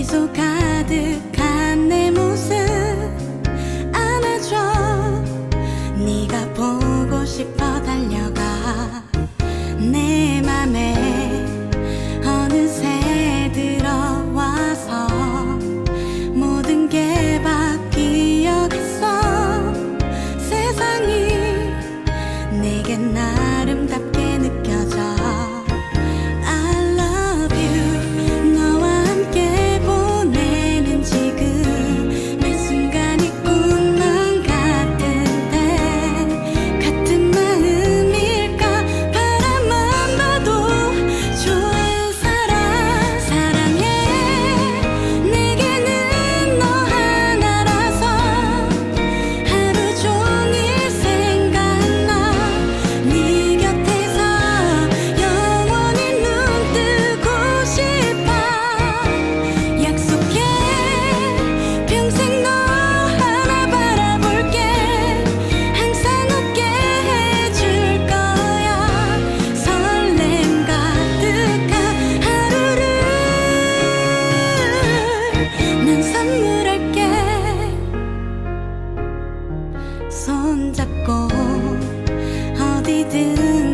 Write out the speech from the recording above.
미소 가득한 내 모습 안아줘. 네가 보고 싶어 달려가 내 맘에 어느새 들어와서 모든 게 바뀌어갔어. 세상이 내겐 아름답게 선물할게. 손잡고 어디든